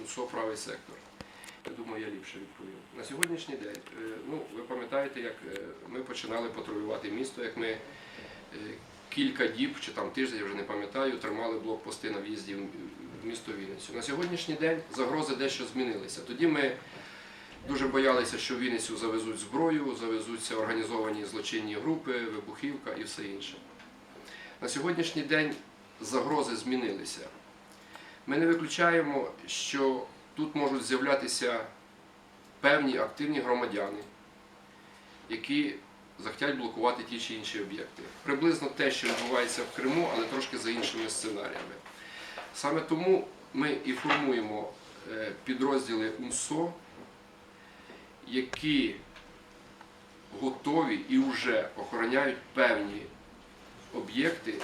УНСО правий сектор. Я думаю, я ліпше відповім. На сьогоднішній день, е, ну, ви пам'ятаєте, як е, ми починали патрулювати місто, як ми е, кілька діб чи там тиждень, я вже не пам'ятаю, тримали блокпости на в'їзді в місто Вінницю. На сьогоднішній день загрози дещо змінилися. Тоді ми дуже боялися, що в Вінницю завезуть зброю, завезуться організовані злочинні групи, вибухівка і все інше. На сьогоднішній день загрози змінилися. Ми не виключаємо, що тут можуть з'являтися певні активні громадяни, які захотять блокувати ті чи інші об'єкти. Приблизно те, що відбувається в Криму, але трошки за іншими сценаріями. Саме тому ми і формуємо е, підрозділи УНСО, які готові і вже охороняють певні об'єкти,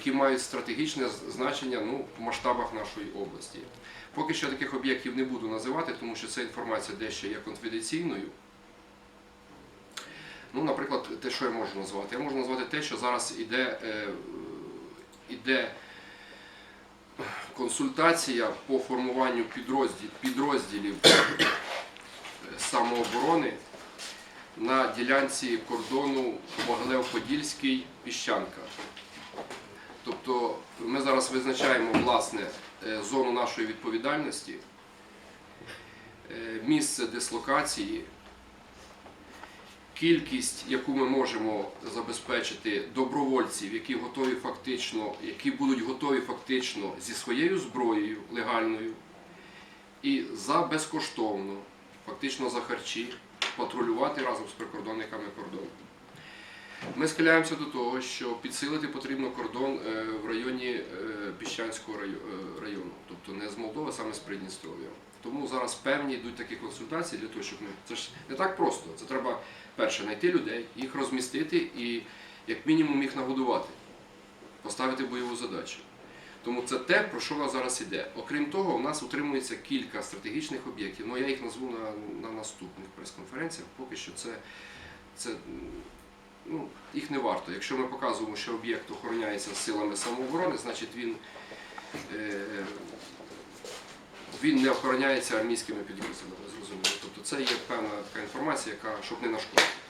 які мають стратегічне значення ну, в масштабах нашої області. Поки що таких об'єктів не буду називати, тому що ця інформація дещо є конфіденційною. Ну, наприклад, те, що я можу назвати. Я можу назвати те, що зараз іде, е, іде консультація по формуванню підрозділ, підрозділів е, самооборони на ділянці кордону Могилев-Подільський Піщанка. Тобто ми зараз визначаємо власне е, зону нашої відповідальності, е, місце дислокації, кількість, яку ми можемо забезпечити добровольців, які готові фактично, які будуть готові фактично зі своєю зброєю легальною і за безкоштовно, фактично за харчі, патрулювати разом з прикордонниками кордону. Ми схиляємося до того, що підсилити потрібно кордон е, в районі е, Піщанського е, району, тобто не з Молдови, а саме з Придністров'я. Тому зараз певні йдуть такі консультації для того, щоб ми. Це ж не так просто. Це треба перше знайти людей, їх розмістити і як мінімум їх нагодувати, поставити бойову задачу. Тому це те, про що нас зараз іде. Окрім того, у нас утримується кілька стратегічних об'єктів. Ну я їх назву на, на наступних прес-конференціях. Поки що це, це їх не варто. Якщо ми показуємо, що об'єкт охороняється силами самооборони, значить він, е, він не охороняється армійськими підрозділами. Тобто це є певна така інформація, яка щоб не нашкодити.